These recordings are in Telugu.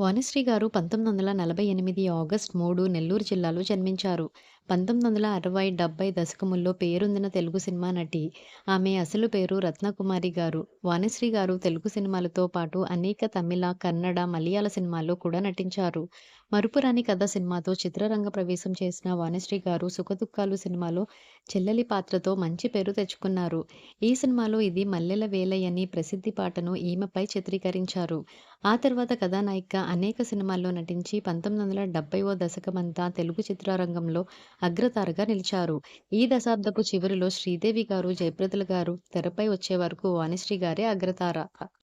వాణిశ్రీ గారు పంతొమ్మిది వందల నలభై ఎనిమిది ఆగస్ట్ మూడు నెల్లూరు జిల్లాలో జన్మించారు. పంతొమ్మిది వందల అరవై, డెబ్బై దశకముల్లో పేరొందిన తెలుగు సినిమా నటి. ఆమె అసలు పేరు రత్నకుమారి గారు. వాణిశ్రీ గారు తెలుగు సినిమాలతో పాటు అనేక తమిళ, కన్నడ, మలయాళ సినిమాల్లో కూడా నటించారు. మరుపురాని కథ సినిమాతో చిత్రరంగ ప్రవేశం చేసిన వాణిశ్రీ గారు సుఖదుఖాలు సినిమాలో చెల్లెలి పాత్రతో మంచి పేరు తెచ్చుకున్నారు. ఈ సినిమాలో ఇది మల్లెల వేలయ్యని ప్రసిద్ధి పాటను ఈమెపై చిత్రీకరించారు. ఆ తర్వాత కథానాయిక అనేక సినిమాల్లో నటించి పంతొమ్మిది వందల డెబ్బైవ దశకమంతా తెలుగు చిత్రరంగంలో అగ్రతారగా నిలిచారు. ఈ దశాబ్దపు చివరిలో శ్రీదేవి గారు, జయప్రదల గారు తెరపై వచ్చే వరకు వాణిశ్రీ గారే అగ్రతార.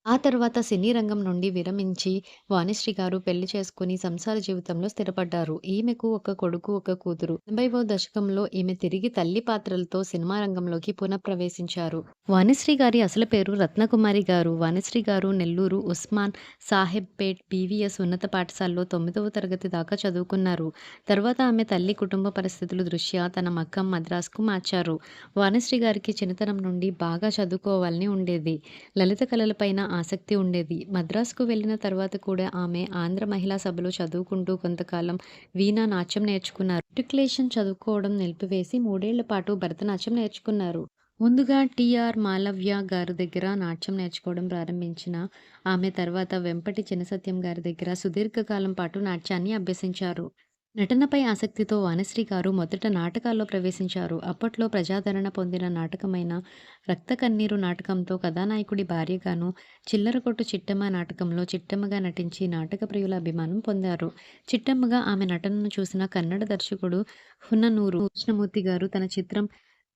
ఆ తర్వాత సినీ రంగం నుండి విరమించి వాణిశ్రీ గారు పెళ్ళి చేసుకుని సంసార జీవితంలో స్థిరపడ్డారు. ఈమెకు ఒక కొడుకు, ఒక కూతురు. ఎనభైవ దశకంలో ఈమె తిరిగి తల్లి పాత్రలతో సినిమా రంగంలోకి పునఃప్రవేశించారు. వాణిశ్రీ గారి అసలు పేరు రత్నకుమారి గారు. వాణిశ్రీ గారు నెల్లూరు ఉస్మాన్ సాహెబ్పేట్ బీవీఎస్ ఉన్నత పాఠశాలలో తొమ్మిదవ తరగతి దాకా చదువుకున్నారు. తర్వాత ఆమె తల్లి కుటుంబ పరిస్థితుల దృష్ట్యా తన మక్కం మద్రాసుకు మార్చారు. వాణిశ్రీ గారికి చిన్నతనం నుండి బాగా చదువుకోవాలని ఉండేది. లలిత కళలపైన ఆసక్తి ఉండేది. మద్రాసుకు వెళ్ళిన తర్వాత కూడా ఆమె ఆంధ్ర మహిళా సభలో చదువుకుంటూ కొంతకాలం వీణా నాట్యం నేర్చుకున్నారు. మెట్రికులేషన్ చదువుకోవడం నిలిపివేసి మూడేళ్ళ పాటు భరతనాట్యం నేర్చుకున్నారు. ముందుగా టి. ఆర్. మాలవ్య గారి దగ్గర నాట్యం నేర్చుకోవడం ప్రారంభించిన ఆమె తర్వాత వెంపటి చినసత్యం గారి దగ్గర సుదీర్ఘకాలం పాటు నాట్యాన్ని అభ్యసించారు. నటనపై ఆసక్తితో వానశ్రీ గారు మొదట నాటకాల్లో ప్రవేశించారు. అప్పట్లో ప్రజాదరణ పొందిన నాటకమైన రక్త కన్నీరు నాటకంతో కథానాయకుడి భార్యగాను, చిల్లరకొట్టు చిట్టమ్మ నాటకంలో చిట్టమ్మగా నటించి నాటక ప్రియుల అభిమానం పొందారు. చిట్టమ్మగా ఆమె నటనను చూసిన కన్నడ దర్శకుడు హున్ననూరు కృష్ణమూర్తి గారు తన చిత్రం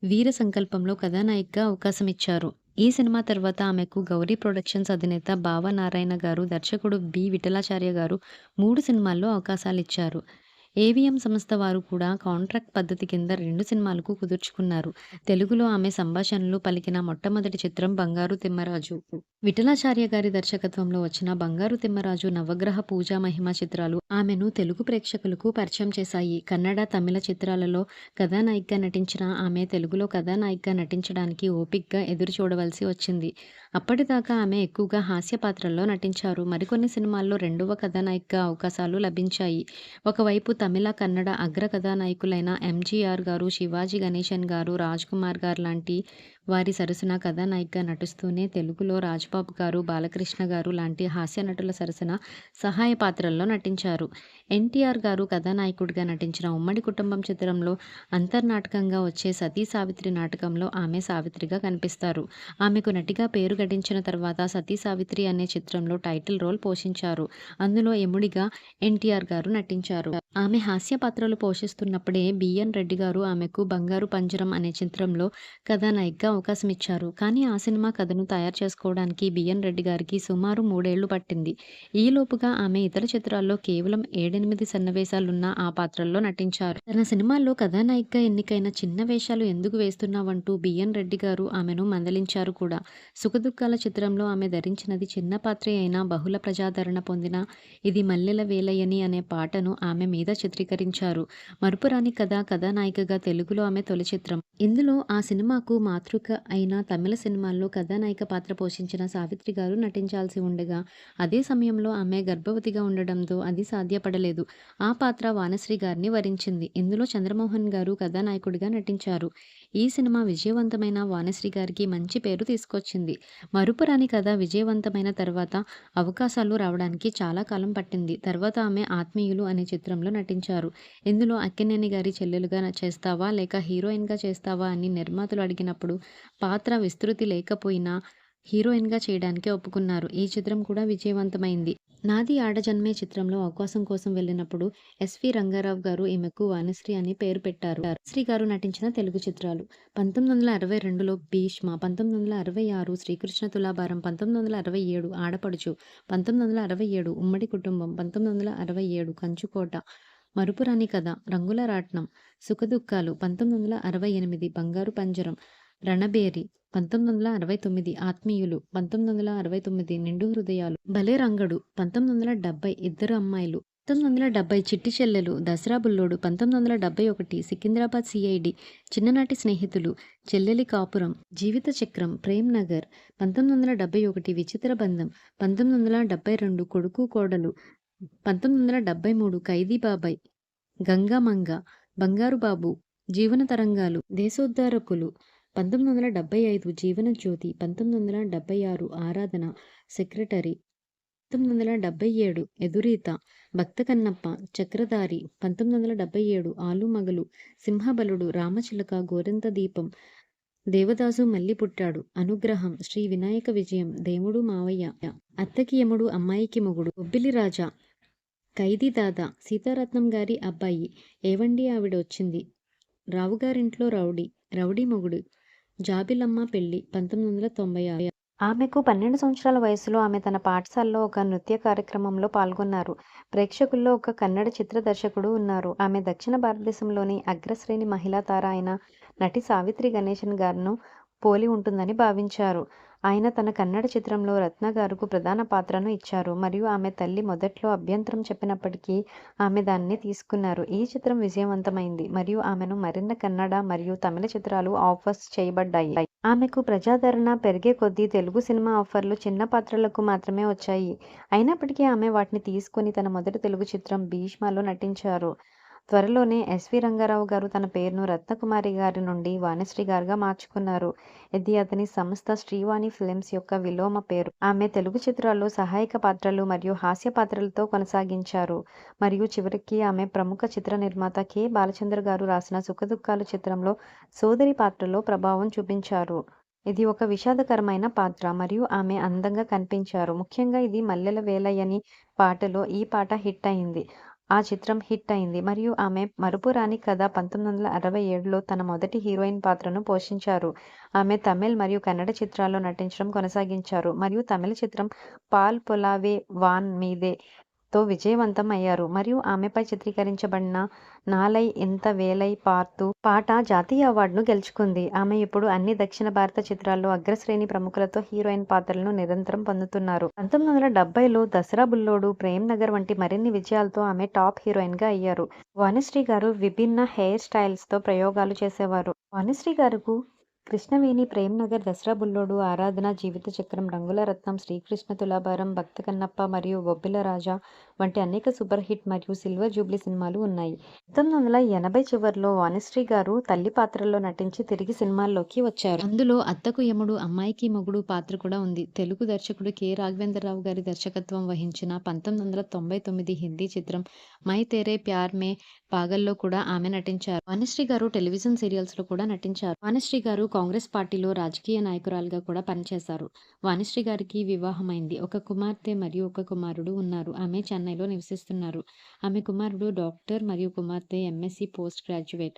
వీర సంకల్పంలో కథానాయికగా అవకాశమిచ్చారు. ఈ సినిమా తర్వాత ఆమెకు గౌరీ ప్రొడక్షన్స్ అధినేత భావనారాయణ గారు, దర్శకుడు బి. విఠలాచార్య గారు మూడు సినిమాల్లో అవకాశాలిచ్చారు. ఏవిఎం సంస్థ వారు కూడా కాంట్రాక్ట్ పద్ధతి కింద రెండు సినిమాలకు కుదుర్చుకున్నారు. తెలుగులో ఆమె సంభాషణలు పలికిన మొట్టమొదటి చిత్రం బంగారు తిమ్మరాజు. విఠలాచార్య గారి దర్శకత్వంలో వచ్చిన బంగారు తిమ్మరాజు, నవగ్రహ పూజా మహిమ చిత్రాలు ఆమెను తెలుగు ప్రేక్షకులకు పరిచయం చేశాయి. కన్నడ, తమిళ చిత్రాలలో కథానాయికగా నటించిన ఆమె తెలుగులో కథానాయికగా నటించడానికి ఓపిక్గా ఎదురు చూడవలసి వచ్చింది. అప్పటిదాకా ఆమె ఎక్కువగా హాస్య పాత్రల్లో నటించారు. మరికొన్ని సినిమాల్లో రెండవ కథానాయికగా అవకాశాలు లభించాయి. ఒకవైపు తమిళ, కన్నడ అగ్ర కథానాయకులైన ఎంజీఆర్ గారు, శివాజీ గణేశన్ గారు, రాజ్ కుమార్ గారు లాంటి వారి సరసన కథానాయికగా నటిస్తూనే తెలుగులో రాజ్బాబు గారు, బాలకృష్ణ గారు లాంటి హాస్య నటుల సరసన సహాయ పాత్రల్లో నటించారు. ఎన్టీఆర్ గారు కథానాయకుడిగా నటించిన ఉమ్మడి కుటుంబం చిత్రంలో అంతర్నాటకంగా వచ్చే సతీ సావిత్రి నాటకంలో ఆమె సావిత్రిగా కనిపిస్తారు. ఆమెకు నటిగా పేరు గడించిన తర్వాత సతీ సావిత్రి అనే చిత్రంలో టైటిల్ రోల్ పోషించారు. అందులో యముడిగా ఎన్టీఆర్ గారు నటించారు. ఆమె ఆమె హాస్య పాత్రలు పోషిస్తున్నప్పుడే బిఎన్ రెడ్డి గారు ఆమెకు బంగారు పంజరం అనే చిత్రంలో కథానాయికగా అవకాశమిచ్చారు. కానీ ఆ సినిమా కథను తయారు చేసుకోవడానికి బిఎన్ రెడ్డి గారికి సుమారు మూడేళ్ళు పట్టింది. ఈలోపుగా ఆమె ఇతర చిత్రాల్లో కేవలం ఏడెనిమిది సన్నివేశాలున్న ఆ పాత్రల్లో నటించారు. తన సినిమాల్లో కథానాయికగా ఎన్నికైన చిన్న వేషాలు ఎందుకు వేస్తున్నావంటూ బిఎన్ రెడ్డి గారు ఆమెను మందలించారు కూడా. సుఖదుఖాల చిత్రంలో ఆమె ధరించినది చిన్న పాత్రే అయినా బహుళ ప్రజాదరణ పొందిన ఇది మల్లెల వేలయని అనే పాటను ఆమె మీద చిత్రీకరించారు. మరుపురాని కథ కథానాయికగా తెలుగులో ఆమె తొలి చిత్రం. ఇందులో ఆ సినిమాకు మాతృక అయిన తమిళ సినిమాల్లో కథానాయిక పాత్ర పోషించిన సావిత్రి గారు నటించాల్సి ఉండగా అదే సమయంలో ఆమె గర్భవతిగా ఉండడంతో అది సాధ్యపడలేదు. ఆ పాత్ర వానశ్రీ గారిని వరించింది. ఇందులో చంద్రమోహన్ గారు కథానాయకుడిగా నటించారు. ఈ సినిమా విజయవంతమైన వాణిశ్రీ గారికి మంచి పేరు తీసుకొచ్చింది. మరుపురాని కథ విజయవంతమైన తర్వాత అవకాశాలు రావడానికి చాలా కాలం పట్టింది. తర్వాత ఆమె ఆత్మీయులు అనే చిత్రంలో నటించారు. ఇందులో అక్కినేని గారి చెల్లెలుగా చేస్తావా లేక హీరోయిన్గా చేస్తావా అని నిర్మాతలు అడిగినప్పుడు పాత్ర విస్తృతి లేకపోయినా హీరోయిన్గా చేయడానికే ఒప్పుకున్నారు. ఈ చిత్రం కూడా విజయవంతమైంది. నాది ఆడజన్మే చిత్రంలో అవకాశం కోసం వెళ్ళినప్పుడు ఎస్వి రంగారావు గారు ఈమెకు వాణిశ్రీ అని పేరు పెట్టారు. శ్రీ గారు నటించిన తెలుగు చిత్రాలు పంతొమ్మిది వందల అరవై రెండులో భీష్మ, పంతొమ్మిది వందల అరవై ఆరు శ్రీకృష్ణ తులాభారం, పంతొమ్మిది వందల అరవై ఏడు ఆడపడుచు, పంతొమ్మిది వందల అరవై ఏడు ఉమ్మడి కుటుంబం, పంతొమ్మిది వందల అరవై ఏడు కంచుకోట, మరుపురాని కథ, రంగుల రాట్నం, సుఖదుఖాలు, పంతొమ్మిది వందల అరవై ఎనిమిది బంగారు పంజరం, రణబేరి, పంతొమ్మిది వందల అరవై తొమ్మిది ఆత్మీయులు, పంతొమ్మిది వందల అరవై తొమ్మిది నిండు హృదయాలు, భలే రంగడు, పంతొమ్మిది వందల డెబ్బై ఇద్దరు అమ్మాయిలు, పంతొమ్మిది వందల డెబ్బై చిట్టి చెల్లెలు, దసరా బుల్లోడు, పంతొమ్మిది వందల డెబ్బై ఒకటి సికింద్రాబాద్ సిఐడి, చిన్ననాటి స్నేహితులు, చెల్లెలి కాపురం, జీవిత చక్రం, ప్రేమ్ నగర్, పంతొమ్మిది వందల డెబ్బై ఒకటి విచిత్ర బంధం, పంతొమ్మిది వందల డెబ్బై రెండు కొడుకు కోడలు, పంతొమ్మిది వందల డెబ్బై మూడు ఖైదీ బాబాయ్ గంగామంగ బంగారు బాబు జీవన తరంగాలు దేశోద్ధారకులు పంతొమ్మిది వందల డెబ్బై ఐదు జీవన జ్యోతి పంతొమ్మిది వందల డెబ్బై ఆరు ఆరాధన సెక్రటరీ పంతొమ్మిది వందల డెబ్బై ఏడు ఎదురీత భక్త కన్నప్ప చక్రధారి పంతొమ్మిది వందల డెబ్బై ఏడు ఆలుమగలు సింహబలుడు రామచిలక గోరెంత దీపం దేవదాసు మళ్ళీ పుట్టాడు అనుగ్రహం శ్రీ వినాయక విజయం దేవుడు మావయ్య అత్తకి యముడు అమ్మాయికి మొగుడు ఒబ్బిలి రాజా ఖైదీ దాదా సీతారత్నం గారి అబ్బాయి ఏవండి ఆవిడ వచ్చింది? రావుగారింట్లో రౌడీ రౌడీ మొగుడు జాబిలమ్మ పెళ్ళి పంతొమ్మిది వందల తొంభై ఆరు. ఆమెకు పన్నెండు సంవత్సరాల వయసులో ఆమె తన పాఠశాలలో ఒక నృత్య కార్యక్రమంలో పాల్గొన్నారు. ప్రేక్షకుల్లో ఒక కన్నడ చిత్ర దర్శకుడు ఉన్నారు. ఆమె దక్షిణ భారతదేశంలోని అగ్రశ్రేణి మహిళా తార అయిన నటి సావిత్రి గణేశన్ గారును పోలి ఉంటుందని భావించారు. ఆయన తన కన్నడ చిత్రంలో రత్న గారుకు ప్రధాన పాత్రను ఇచ్చారు. మరియు ఆమె తల్లి మొదట్లో అభ్యంతరం చెప్పినప్పటికీ ఆమె దాన్ని తీసుకున్నారు. ఈ చిత్రం విజయవంతమైంది. మరియు ఆమెను మరిన్ని కన్నడ మరియు తమిళ చిత్రాలు ఆఫర్స్ చేయబడ్డాయి. ఆమెకు ప్రజాదరణ పెరిగే కొద్దీ తెలుగు సినిమా ఆఫర్లు చిన్న పాత్రలకు మాత్రమే వచ్చాయి. అయినప్పటికీ ఆమె వాటిని తీసుకుని తన మొదటి తెలుగు చిత్రం భీష్మలో నటించారు. త్వరలోనే ఎస్వి రంగారావు గారు తన పేరును రత్నకుమారి గారి నుండి వాణిశ్రీ గారుగా మార్చుకున్నారు. ఇది అతని సంస్థ శ్రీవాణి ఫిలిమ్స్ యొక్క విలోమ పేరు. ఆమె తెలుగు చిత్రాల్లో సహాయక పాత్రలు మరియు హాస్య పాత్రలతో కొనసాగించారు. మరియు చివరికి ఆమె ప్రముఖ చిత్ర నిర్మాత కె. బాలచంద్ర గారు రాసిన సుఖదుఖాలు చిత్రంలో సోదరి పాత్రలో ప్రభావం చూపించారు. ఇది ఒక విషాదకరమైన పాత్ర మరియు ఆమె అందంగా కనిపించారు. ముఖ్యంగా ఇది మల్లెల వేలయ్యని పాటలో ఈ పాట హిట్ అయింది. ఆ చిత్రం హిట్ అయింది. మరియు ఆమె మరుపురాని కథ పంతొమ్మిది వందల అరవై ఏడులో తన మొదటి హీరోయిన్ పాత్రను పోషించారు. ఆమె తమిళ్ మరియు కన్నడ చిత్రాల్లో నటించడం కొనసాగించారు. మరియు తమిళ చిత్రం పాల్ పొలావే వాన్ మీదే తో విజయవంతం అయ్యారు. మరియు ఆమెపై చిత్రీకరించబడిన నాలై ఇంత వేలై పార్తు పాట జాతీయ అవార్డును గెలుచుకుంది. ఆమె ఇప్పుడు అన్ని దక్షిణ భారత చిత్రాల్లో అగ్రశ్రేణి ప్రముఖులతో హీరోయిన్ పాత్రలను నిరంతరం పొందుతున్నారు. పంతొమ్మిది వందల డెబ్బైలో దసరా బుల్లోడు ప్రేమ్ నగర్ వంటి మరిన్ని విజయాలతో ఆమె టాప్ హీరోయిన్గా అయ్యారు. వాణిశ్రీ గారు విభిన్న హెయిర్ స్టైల్స్తో ప్రయోగాలు చేసేవారు. వాణిశ్రీ గారుకు కృష్ణవేణి ప్రేమ్నగర్ దసరా బుల్లోడు ఆరాధన జీవిత చక్రం రంగుల రత్నం శ్రీకృష్ణ తులాభారం భక్త కన్నప్ప మరియు బొబ్బిల రాజా వంటి అనేక సూపర్ హిట్ మరియు సిల్వర్ జూబ్లీ సినిమాలు ఉన్నాయి. పంతొమ్మిది వందల ఎనభై చివరిలో వాణిశ్రీ గారు తల్లి పాత్రలో నటించి తిరిగి సినిమాల్లోకి వచ్చారు. అందులో అత్తకు యముడు అమ్మాయికి మొగుడు పాత్ర కూడా ఉంది. తెలుగు దర్శకుడు కె. రాఘవేంద్రరావు గారి దర్శకత్వం వహించిన పంతొమ్మిది వందల తొంభై తొమ్మిది హిందీ చిత్రం మై తేరే ప్యార్ మే పాగల్లో కూడా ఆమె నటించారు. వాణిశ్రీ గారు టెలివిజన్ సీరియల్స్లో కూడా నటించారు. వాణిశ్రీ గారు కాంగ్రెస్ పార్టీలో రాజకీయ నాయకురాలుగా కూడా పనిచేశారు. వాణిశ్రీ గారికి వివాహమైంది. ఒక కుమార్తె మరియు ఒక కుమారుడు ఉన్నారు. ఆమె చెన్నైలో నివసిస్తున్నారు. ఆమె కుమారుడు డాక్టర్ మరియు కుమార్తె ఎంఎస్సి పోస్ట్ గ్రాడ్యుయేట్.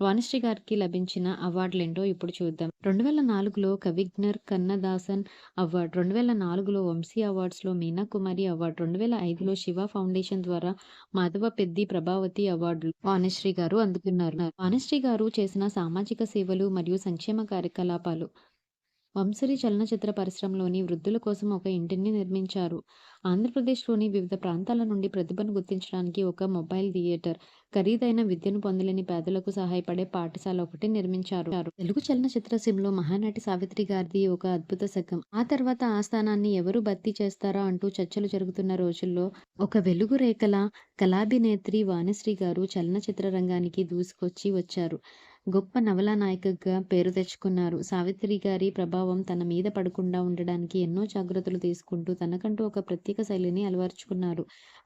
వాణిశ్రీ గారికి లభించిన అవార్డులేంటో ఇప్పుడు చూద్దాం. రెండు వేల నాలుగులో కవిజ్ఞర్ కన్నదాసన్ అవార్డు రెండు వేల నాలుగులో వంశీ అవార్డ్స్లో మీనా కుమారి అవార్డు రెండు వేల ఐదులో శివ ఫౌండేషన్ ద్వారా మాధవ పెద్ది ప్రభావతి అవార్డులు వాణిశ్రీ గారు అందుకున్నారు. వాణిశ్రీ గారు చేసిన సామాజిక సేవలు మరియు సంక్షేమ కార్యకలాపాలు వంశీ చలనచిత్ర పరిశ్రమలోని వృద్ధుల కోసం ఒక ఇంటిని నిర్మించారు. ఆంధ్రప్రదేశ్లోని వివిధ ప్రాంతాల నుండి ప్రతిభను గుర్తించడానికి ఒక మొబైల్ థియేటర్ ఖరీదైన విద్యను పొందలేని పేదలకు సహాయపడే పాఠశాల ఒకటి నిర్మించారు. తెలుగు చలనచిత్ర సిమ్లో మహానటి సావిత్రి గారిది ఒక అద్భుత శకం. ఆ తర్వాత ఆ స్థానాన్ని ఎవరు భర్తీ చేస్తారా అంటూ చర్చలు జరుగుతున్న రోజుల్లో ఒక వెలుగు రేఖల కళాభినేత్రి వాణిశ్రీ గారు చలనచిత్ర రంగానికి దూసుకొచ్చి వచ్చారు. గొప్ప నవలా నాయికగా పేరు తెచ్చుకున్నారు. సావిత్రి గారి ప్రభావం తన మీద పడకుండా ఉండడానికి ఎన్నో జాగ్రత్తలు తీసుకుంటూ తనకంటూ ఒక ప్రత్యేక శైలిని అలవర్చుకున్నారు.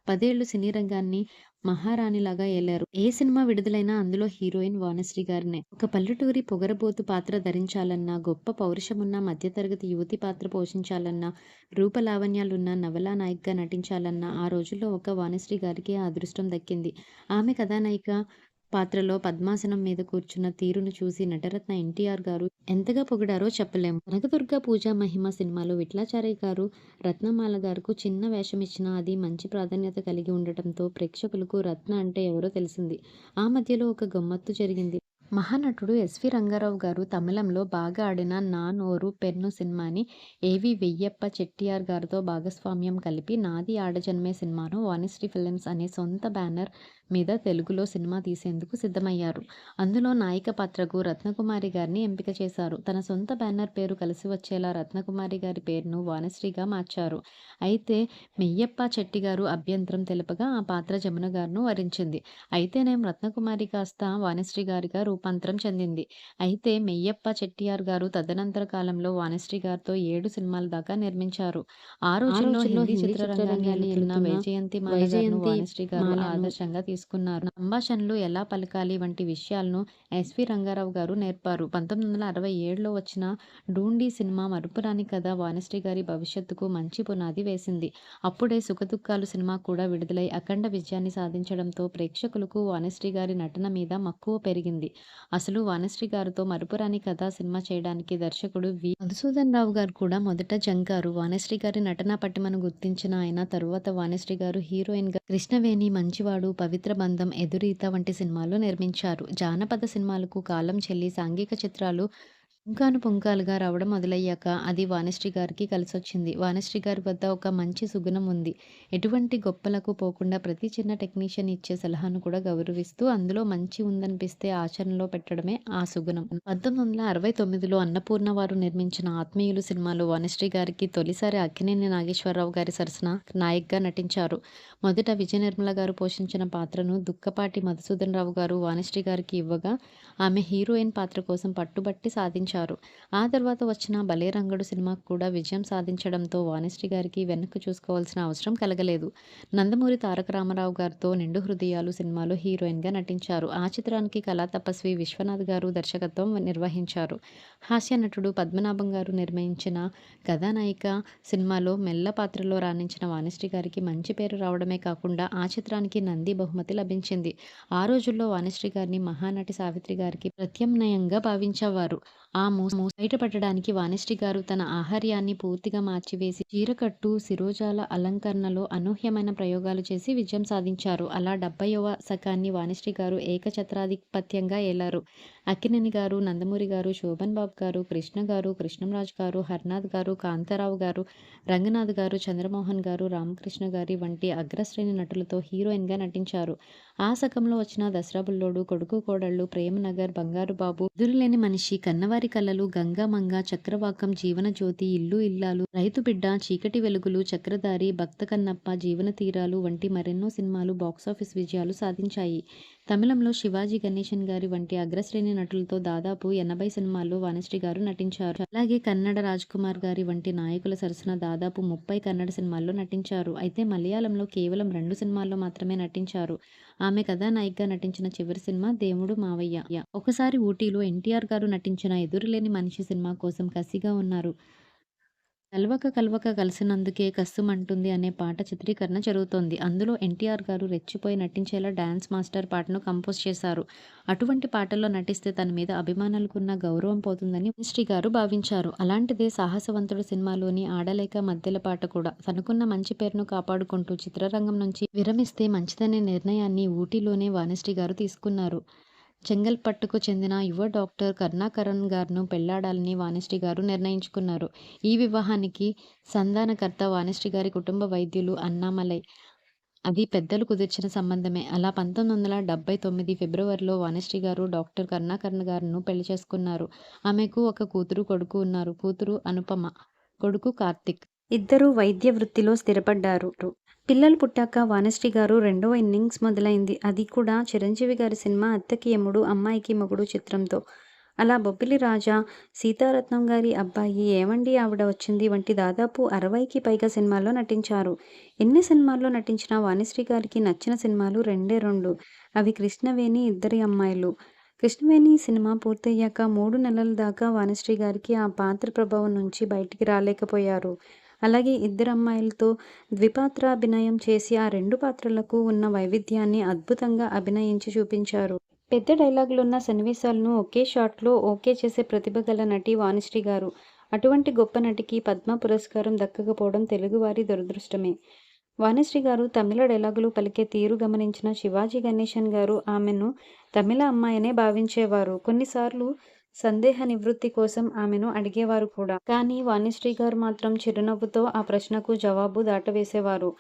పదేళ్ళు సినీ రంగాన్ని మహారాణిలాగా ఏలారు. ఏ సినిమా విడుదలైనా అందులో హీరోయిన్ వాణశ్రీ గారినే. ఒక పల్లెటూరి పొగరబోతు పాత్ర ధరించాలన్నా గొప్ప పౌరుషమున్న మధ్యతరగతి యువతి పాత్ర పోషించాలన్నా రూపలావణ్యాలున్న నవలా నాయికగా నటించాలన్నా ఆ రోజుల్లో ఒక వాణశ్రీ గారికి ఆ అదృష్టం దక్కింది. ఆమె కథానాయిక పాత్రలో పద్మాసనం మీద కూర్చున్న తీరును చూసి నటరత్న ఎన్టీఆర్ గారు ఎంతగా పొగిడారో చెప్పలేము కనకదుర్గ పూజా మహిమ సినిమాలో విట్లాచార్య గారు రత్నమాల గారుకు చిన్న వేషం ఇచ్చినా అది మంచి ప్రాధాన్యత కలిగి ఉండటంతో ప్రేక్షకులకు రత్న అంటే ఎవరో తెలిసింది. ఆ మధ్యలో ఒక గమ్మత్తు జరిగింది. మహానటుడు ఎస్వి రంగారావు గారు తమిళంలో బాగా ఆడిన 'నా నోరు పెన్ను' సినిమాని ఏవి వెయ్యప్ప చెట్టియార్ గారితో భాగస్వామ్యం కలిపి 'నాది ఆడజన్మే' సినిమాను వాణిశ్రీ ఫిలిమ్స్ అనే సొంత బ్యానర్ మీద తెలుగులో సినిమా తీసేందుకు సిద్ధమయ్యారు. అందులో నాయిక పాత్రకు రత్నకుమారి గారిని ఎంపిక చేశారు. తన సొంత బ్యానర్ పేరు కలిసి వచ్చేలా రత్నకుమారి గారి పేరును వాణిశ్రీగా మార్చారు. అయితే మెయ్యప్ప చెట్టిగారు అభ్యంతరం తెలుపగా ఆ పాత్ర జమున గారును వరించింది. అయితేనేం రత్నకుమారి కాస్త వాణిశ్రీ గారిగా రూపాంతరం చెందింది. అయితే మెయ్యప్ప చెట్టియార్ గారు తదనంతర కాలంలో వాణిశ్రీ గారితో ఏడు సినిమాల దాకా నిర్మించారు. ఆ రోజుల్లో హిందీ చిత్రరంగాన్ని ఏలుతున్న వైజయంతిమాల గారిను వాణిశ్రీ గారు ఆదర్శంగా తీసుకున్నారు. సంభాషణలు ఎలా పలకాలి వంటి విషయాలను ఎస్వి రంగారావు గారు నేర్పారు. పంతొమ్మిది వందల అరవై ఏడులో వచ్చిన డూండి సినిమా మరుపురాని కథ వానశ్రీ గారి భవిష్యత్తుకు మంచి పునాది వేసింది. అప్పుడే 'సుఖదుఖాలు' సినిమా కూడా విడుదలై అఖండ విజయాన్ని సాధించడంతో ప్రేక్షకులకు వానశ్రీ గారి నటన మీద మక్కువ పెరిగింది. అసలు వానశ్రీ గారితో మరుపురాని కథ సినిమా చేయడానికి దర్శకుడు వి. మధుసూదన్ రావు గారు కూడా మొదట జంకారు. వానశ్రీ గారి నటనా పట్టిమను గుర్తించిన ఆయన తరువాత వానశ్రీ గారు హీరోయిన్గా 'కృష్ణవేణి', 'మంచివాడు', 'పవిత్ర బంధం', 'ఎదురీత' వంటి సినిమాలు నిర్మించారు. జానపద సినిమాలకు కాలం చెల్లి సాంఘిక చిత్రాలు పుంఖానుపుంఖాలుగా రావడం మొదలయ్యాక అది వాణిశ్రీ గారికి కలిసొచ్చింది. వాణిశ్రీ గారి వద్ద ఒక మంచి సుగుణం ఉంది. ఎటువంటి గొప్పలకు పోకుండా ప్రతి చిన్న టెక్నీషియన్ ఇచ్చే సలహాను కూడా గౌరవిస్తూ అందులో మంచి ఉందనిపిస్తే ఆచరణలో పెట్టడమే ఆ సుగుణం. పంతొమ్మిది వందల అరవై తొమ్మిదిలో అన్నపూర్ణ వారు నిర్మించిన 'ఆత్మీయులు' సినిమాలో వాణిశ్రీ గారికి తొలిసారి అక్కినేని నాగేశ్వరరావు గారి సరసన నాయక్గా నటించారు. మొదట విజయ నిర్మల గారు పోషించిన పాత్రను దుక్కపాటి మధుసూదన్ రావు గారు వాణిశ్రీ గారికి ఇవ్వగా ఆమె హీరోయిన్ పాత్ర కోసం పట్టుబట్టి సాధించారు. ఆ తర్వాత వచ్చిన 'భలే రంగడు' సినిమాకు కూడా విజయం సాధించడంతో వాణిశ్రీ గారికి వెనక్కు చూసుకోవాల్సిన అవసరం కలగలేదు. నందమూరి తారక రామారావు గారితో 'నిండు హృదయాలు' సినిమాలో హీరోయిన్గా నటించారు. ఆ చిత్రానికి కళా తపస్వి విశ్వనాథ్ గారు దర్శకత్వం నిర్వహించారు. హాస్య నటుడు పద్మనాభం గారు నిర్మించిన 'కథానాయిక' సినిమాలో మెల్ల పాత్రలో రాణించిన వాణిశ్రీ గారికి మంచి పేరు రావడమే కాకుండా ఆ చిత్రానికి నంది బహుమతి లభించింది. ఆ రోజుల్లో వాణిశ్రీ గారిని మహానటి సావిత్రి గారికి ప్రత్యామ్నాయంగా భావించేవారు. ఆ మూస బయటపడడానికి వాణిశ్రీ గారు తన ఆహార్యాన్ని పూర్తిగా మార్చివేసి చీరకట్టు, శిరోజాల అలంకరణలో అనూహ్యమైన ప్రయోగాలు చేసి విజయం సాధించారు. అలా డెబ్బైవ శకాన్ని వాణిశ్రీ గారు ఏకఛత్రాధిపత్యంగా ఏలారు. అక్కినేని గారు, నందమూరి గారు, శోభన్ బాబు గారు, కృష్ణ గారు, కృష్ణంరాజు గారు, హర్నాథ్ గారు, కాంతారావు గారు, రంగనాథ్ గారు, చంద్రమోహన్ గారు, రామకృష్ణ గారి వంటి అగ్రశ్రేణి నటులతో హీరోయిన్గా నటించారు. ఆ శకంలో వచ్చిన 'దసరా బుల్లోడు', 'కొడుకు కోడళ్ళు', 'ప్రేమనగర్', 'బంగారు బాబు', 'ఎదురులేని మనిషి', 'కన్నవారి కలలు', 'గంగామంగ', 'చక్రవాకం', 'జీవనజ్యోతి', 'ఇల్లు ఇల్లాలు', 'రైతు బిడ్డ', 'చీకటి వెలుగులు', 'చక్రధారి', భక్త కన్నప్ప', జీవన తీరాలు వంటి మరెన్నో సినిమాలు బాక్సాఫీస్ విజయాలు సాధించాయి. తమిళంలో శివాజీ గణేశన్ గారి వంటి అగ్రశ్రేణి నటులతో దాదాపు ఎనభై సినిమాల్లో వాణిశ్రీ గారు నటించారు. అలాగే కన్నడ రాజ్ కుమార్ గారి వంటి నాయకుల సరసన దాదాపు ముప్పై కన్నడ సినిమాల్లో నటించారు. అయితే మలయాళంలో కేవలం రెండు సినిమాల్లో మాత్రమే నటించారు. ఆమె కథానాయికగా నటించిన చివరి సినిమా 'దేవుడు మావయ్య'. ఒకసారి ఊటీలో ఎన్టీఆర్ గారు నటించిన 'ఎదురులేని మనిషి' సినిమా కోసం కసిగా ఉన్నారు. 'కలవక కలవక కలిసినందుకే కస్సుమంటుంది' అనే పాట చిత్రీకరణ జరుగుతోంది. అందులో ఎన్టీఆర్ గారు రెచ్చిపోయి నటించేలా డ్యాన్స్ మాస్టర్ పాటను కంపోజ్ చేశారు. అటువంటి పాటల్లో నటిస్తే తన మీద అభిమానులకున్న గౌరవం పోతుందని వాణిశ్రీ గారు భావించారు. అలాంటిదే 'సాహసవంతుడు' సినిమాలోని 'ఆడలేక మధ్యల పాట కూడా. తనకున్న మంచి పేరును కాపాడుకుంటూ చిత్రరంగం నుంచి విరమిస్తే మంచిదనే నిర్ణయాన్ని ఊటీలోనే వాణిశ్రీ గారు తీసుకున్నారు. చెంగల్పట్టుకు చెందిన యువ డాక్టర్ కరుణాకరణ్ గారును పెళ్ళాడాలని వాణిశ్రీ గారు నిర్ణయించుకున్నారు. ఈ వివాహానికి సంధానకర్త వాణిశ్రీ గారి కుటుంబ వైద్యులు అన్నామలై. అది పెద్దలు కుదిర్చిన సంబంధమే. అలా పంతొమ్మిది వందల డెబ్బై తొమ్మిది ఫిబ్రవరిలో వాణిశ్రీ గారు డాక్టర్ కరుణాకరణ్ గారును పెళ్ళి చేసుకున్నారు. ఆమెకు ఒక కూతురు, కొడుకు ఉన్నారు. కూతురు అనుపమ, కొడుకు కార్తీక్. ఇద్దరూ వైద్య వృత్తిలో స్థిరపడ్డారు. పిల్లలు పుట్టాక వానశ్రీ గారు రెండవ ఇన్నింగ్స్ మొదలైంది. అది కూడా చిరంజీవి గారి సినిమా 'అత్తకి యముడు అమ్మాయికి మొగుడు' చిత్రంతో. అలా 'బొబ్బిలి రాజా', 'సీతారత్నం గారి అబ్బాయి', ఏమండి ఆవిడ వచ్చింది' వంటి దాదాపు అరవైకి పైగా సినిమాల్లో నటించారు. ఎన్ని సినిమాల్లో నటించినా వాణిశ్రీ గారికి నచ్చిన సినిమాలు రెండే రెండు. అవి 'కృష్ణవేణి', 'ఇద్దరి అమ్మాయిలు'. 'కృష్ణవేణి' సినిమా పూర్తయ్యాక మూడు నెలల దాకా వాణిశ్రీ గారికి ఆ పాత్ర ప్రభావం నుంచి బయటికి రాలేకపోయారు. అలాగే ఇద్దరు అమ్మాయిలతో ద్విపాత్రాభినయం చేసి ఆ రెండు పాత్రలకు ఉన్న వైవిధ్యాన్ని అద్భుతంగా అభినయించి చూపించారు. పెద్ద డైలాగులున్న సన్నివేశాలను ఒకే షాట్లో ఓకే చేసే ప్రతిభ గల నటి వాణిశ్రీ గారు. అటువంటి గొప్ప నటికి పద్మ పురస్కారం దక్కకపోవడం తెలుగువారి దురదృష్టమే. వాణిశ్రీ గారు తమిళ డైలాగులు పలికే తీరు గమనించిన శివాజీ గణేశన్ గారు ఆమెను తమిళ అమ్మాయనే భావించేవారు కొన్నిసార్లు సందేహ నివృత్తి కోసం ఆమెను అడిగేవారు కూడా. కానీ వాణిశ్రీ గారు మాత్రం చిరునవ్వుతో ఆ ప్రశ్నకు జవాబు దాటవేసేవారు.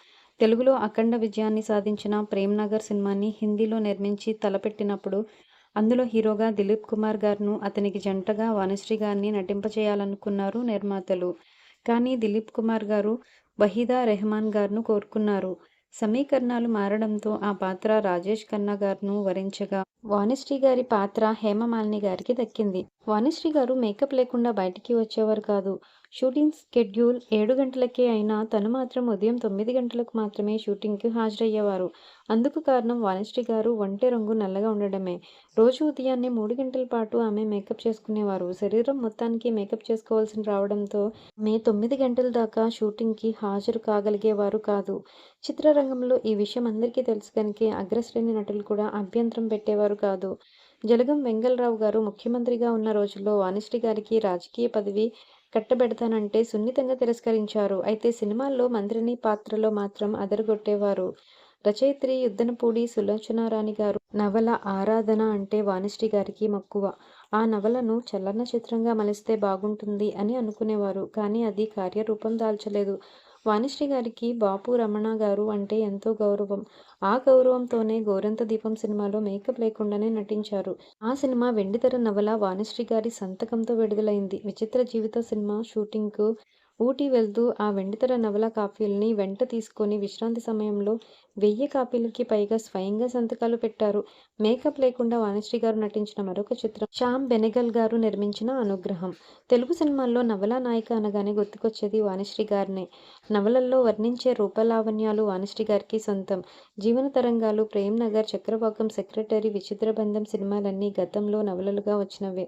తెలుగులో అఖండ విజయాన్ని సాధించిన ప్రేమ్ నగర్ సినిమాని హిందీలో నిర్మించి తలపెట్టినప్పుడు అందులో హీరోగా దిలీప్ కుమార్ గారును అతనికి జంటగా వాణిశ్రీ గారిని నటింపచేయాలనుకున్నారు నిర్మాతలు. కానీ దిలీప్ కుమార్ గారు వహీదా రెహమాన్ గారును కోరుకున్నారు. సమీకరణాలు మారడంతో ఆ పాత్ర రాజేష్ ఖన్నా గారును వరించగా వాణిశ్రీ గారి పాత్ర హేమమాలిని గారికి దక్కింది. వాణిశ్రీ గారు మేకప్ లేకుండా బయటికి వచ్చేవారు కాదు. షూటింగ్ స్కెడ్యూల్ ఏడు గంటలకే అయినా తను మాత్రం ఉదయం తొమ్మిది గంటలకు మాత్రమే షూటింగ్కి హాజరయ్యేవారు. అందుకు కారణం వాణిశ్రీ గారు ఒంటె రంగు నల్లగా ఉండడమే. రోజు ఉదయాన్నే మూడు గంటల పాటు ఆమె మేకప్ చేసుకునేవారు. శరీరం మొత్తానికి మేకప్ చేసుకోవాల్సి రావడంతో మే తొమ్మిది గంటల దాకా షూటింగ్కి హాజరు కాగలిగేవారు కాదు. చిత్రరంగంలో ఈ విషయం అందరికీ తెలుసు కనుక అగ్రశ్రేణి నటులు కూడా అభ్యంతరం పెట్టేవారు కాదు. జలగం వెంగళరావు గారు ముఖ్యమంత్రిగా ఉన్న రోజుల్లో వాణిశ్రీ గారికి రాజకీయ పదవి కట్టబెడతానంటే సున్నితంగా తిరస్కరించారు. అయితే సినిమాల్లో మంత్రిని పాత్రలో మాత్రం అదరగొట్టేవారు. రచయిత్రి యుద్ధనపూడి సులోచనారాణి గారు. నవల ఆరాధన అంటే వాణిశ్రీ గారికి మక్కువ. ఆ నవలను చలనచిత్రంగా మలిస్తే బాగుంటుంది అని అనుకునేవారు. కానీ అది కార్యరూపం దాల్చలేదు. వాణిశ్రీ గారికి బాపు రమణ గారు అంటే ఎంతో గౌరవం. ఆ గౌరవంతోనే గోరంత దీపం సినిమాలో మేకప్ లేకుండానే నటించారు. ఆ సినిమా వెండితెర నవల వాణిశ్రీ గారి సంతకంతో విడుదలైంది. విచిత్ర జీవిత సినిమా షూటింగ్కు ఊటీ వెళ్తూ ఆ వెండితెర నవల కాపీల్ని వెంట తీసుకొని విశ్రాంతి సమయంలో వెయ్యి కాపీలకి పైగా స్వయంగా సంతకాలు పెట్టారు. మేకప్ లేకుండా వాణిశ్రీ గారు నటించిన మరొక చిత్రం శ్యామ్ బెనెగల్ గారు నిర్మించిన అనుగ్రహం. తెలుగు సినిమాల్లో నవలా నాయిక అనగానే గుర్తుకొచ్చేది వాణిశ్రీ గారినే. నవలల్లో వర్ణించే రూపలావణ్యాలు వాణిశ్రీ గారికి సొంతం. జీవన తరంగాలు ప్రేమ్ నగర్ చక్రవాకం సెక్రటరీ విచిత్ర బంధం సినిమాలన్నీ గతంలో నవలలుగా వచ్చినవే.